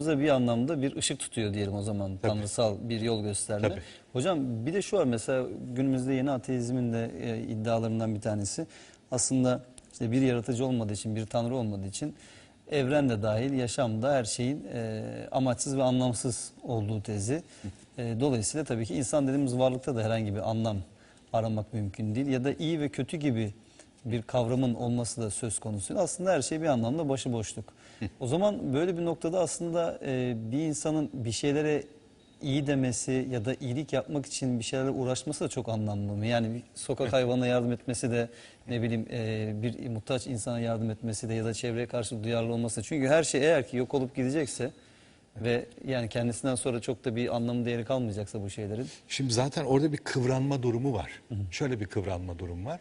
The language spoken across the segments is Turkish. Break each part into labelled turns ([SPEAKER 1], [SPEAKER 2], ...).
[SPEAKER 1] Bize bir anlamda bir ışık tutuyor diyelim o zaman. Tanrısal bir yol gösterme.
[SPEAKER 2] Tabii.
[SPEAKER 1] Hocam bir de şu var mesela günümüzde yeni ateizmin de e, iddialarından bir tanesi. Aslında işte bir yaratıcı olmadığı için, bir tanrı olmadığı için evren de dahil yaşamda her şeyin e, amaçsız ve anlamsız olduğu tezi. E, dolayısıyla tabii ki insan dediğimiz varlıkta da herhangi bir anlam aramak mümkün değil. Ya da iyi ve kötü gibi bir kavramın olması da söz konusu. Aslında her şey bir anlamda başıboşluk. O zaman böyle bir noktada aslında e, bir insanın bir şeylere iyi demesi ya da iyilik yapmak için bir şeylerle uğraşması da çok anlamlı mı? Yani bir sokak hayvanına yardım etmesi de ne bileyim e, bir muhtaç insana yardım etmesi de ya da çevreye karşı duyarlı olması. Çünkü her şey eğer ki yok olup gidecekse ve yani kendisinden sonra çok da bir anlamı değeri kalmayacaksa bu şeylerin.
[SPEAKER 2] Şimdi zaten orada bir kıvranma durumu var. Şöyle bir kıvranma durumu var.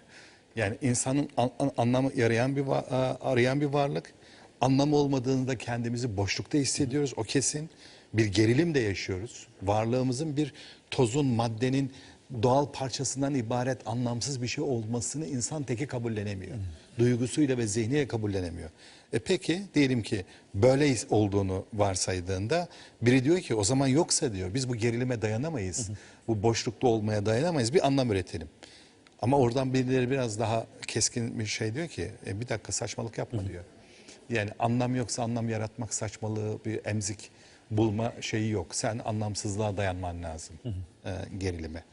[SPEAKER 2] Yani insanın an- an- anlamı yarayan bir arayan bir varlık. Anlamı olmadığında kendimizi boşlukta hissediyoruz. O kesin. Bir gerilim de yaşıyoruz. Varlığımızın bir tozun, maddenin doğal parçasından ibaret anlamsız bir şey olmasını insan teki kabullenemiyor. Duygusuyla ve zihniyle kabullenemiyor. E peki diyelim ki böyle olduğunu varsaydığında biri diyor ki o zaman yoksa diyor biz bu gerilime dayanamayız. Bu boşlukta olmaya dayanamayız. Bir anlam üretelim. Ama oradan birileri biraz daha keskin bir şey diyor ki e, bir dakika saçmalık yapma diyor. Yani anlam yoksa anlam yaratmak saçmalığı bir emzik bulma şeyi yok. Sen anlamsızlığa dayanman lazım e, gerilime.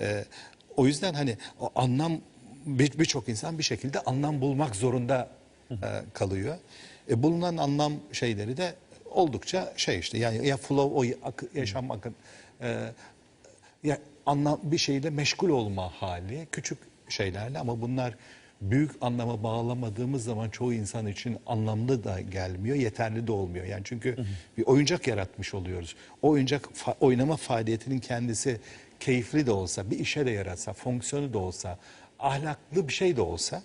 [SPEAKER 2] E, o yüzden hani o anlam bir- birçok insan bir şekilde anlam bulmak zorunda e, kalıyor. E, bulunan anlam şeyleri de oldukça şey işte yani ya flow o akı- yaşam akın e, ya anlam bir şeyle meşgul olma hali küçük şeylerle ama bunlar büyük anlama bağlamadığımız zaman çoğu insan için anlamlı da gelmiyor, yeterli de olmuyor. Yani çünkü bir oyuncak yaratmış oluyoruz. O oyuncak fa- oynama faaliyetinin kendisi keyifli de olsa, bir işe de yaratsa, fonksiyonu da olsa, ahlaklı bir şey de olsa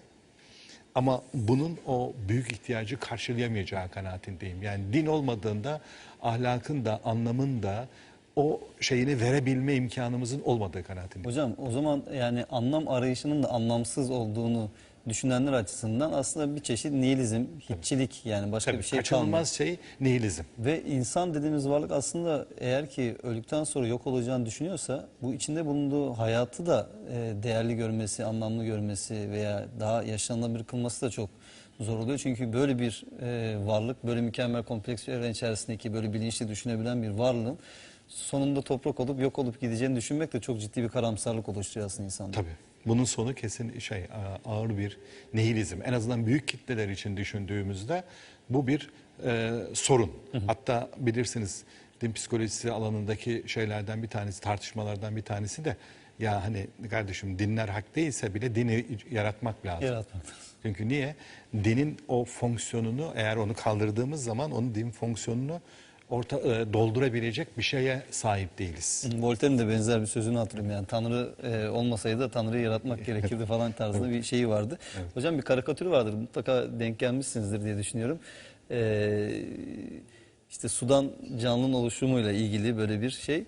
[SPEAKER 2] ama bunun o büyük ihtiyacı karşılayamayacağı kanaatindeyim. Yani din olmadığında ahlakın da anlamın da o şeyini verebilme imkanımızın olmadığı kanaatindeyim.
[SPEAKER 1] Hocam o zaman yani anlam arayışının da anlamsız olduğunu düşünenler açısından aslında bir çeşit nihilizm, hiççilik yani başka
[SPEAKER 2] Tabii
[SPEAKER 1] bir şey kalmıyor.
[SPEAKER 2] kaçınılmaz şey nihilizm.
[SPEAKER 1] Ve insan dediğimiz varlık aslında eğer ki öldükten sonra yok olacağını düşünüyorsa bu içinde bulunduğu hayatı da e, değerli görmesi, anlamlı görmesi veya daha yaşanılabilir kılması da çok zor oluyor. Çünkü böyle bir e, varlık, böyle mükemmel kompleks bir evren içerisindeki böyle bilinçli düşünebilen bir varlığın sonunda toprak olup yok olup gideceğini düşünmek de çok ciddi bir karamsarlık oluşturuyor aslında insanda.
[SPEAKER 2] Tabii. Bunun sonu kesin şey ağır bir nihilizm. En azından büyük kitleler için düşündüğümüzde bu bir e, sorun. Hatta bilirsiniz din psikolojisi alanındaki şeylerden bir tanesi, tartışmalardan bir tanesi de ya hani kardeşim dinler hak değilse bile dini yaratmak lazım.
[SPEAKER 1] Yaratmak.
[SPEAKER 2] Çünkü niye? Dinin o fonksiyonunu eğer onu kaldırdığımız zaman onun din fonksiyonunu orta e, doldurabilecek bir şeye sahip değiliz.
[SPEAKER 1] Voltaire'in de benzer bir sözünü hatırlıyorum yani Tanrı e, olmasaydı da Tanrı'yı yaratmak gerekirdi falan tarzında bir şeyi vardı. Hocam bir karikatür vardır mutlaka denk gelmişsinizdir diye düşünüyorum. E, işte sudan canlının oluşumuyla ilgili böyle bir şey.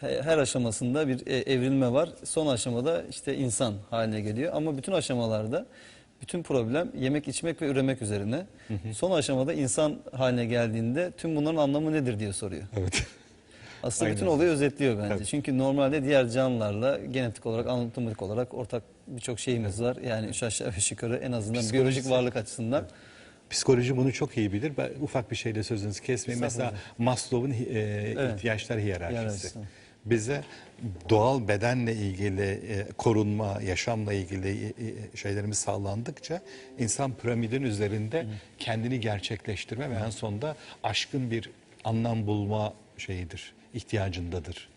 [SPEAKER 1] He- Her aşamasında bir e, evrilme var. Son aşamada işte insan haline geliyor ama bütün aşamalarda bütün problem yemek içmek ve üremek üzerine. Son aşamada insan haline geldiğinde tüm bunların anlamı nedir diye soruyor.
[SPEAKER 2] Evet.
[SPEAKER 1] Aslında
[SPEAKER 2] Aynen.
[SPEAKER 1] bütün olayı özetliyor bence.
[SPEAKER 2] Tabii.
[SPEAKER 1] Çünkü normalde diğer canlılarla genetik olarak, anatomistik olarak ortak birçok şeyimiz var. Yani üç aşağı beş yukarı en azından
[SPEAKER 2] Psikolojisi-
[SPEAKER 1] biyolojik varlık açısından.
[SPEAKER 2] Psikoloji bunu çok iyi bilir. Ben ufak bir şeyle sözünüzü kesmeyin. Mesela. Maslow'un e, ihtiyaçlar hiyerarşisi.
[SPEAKER 1] Hiyerarşisi.
[SPEAKER 2] Bize doğal bedenle ilgili e, korunma, yaşamla ilgili e, e, şeylerimiz sağlandıkça insan piramidin üzerinde kendini gerçekleştirme ve en sonunda aşkın bir anlam bulma şeyidir, ihtiyacındadır.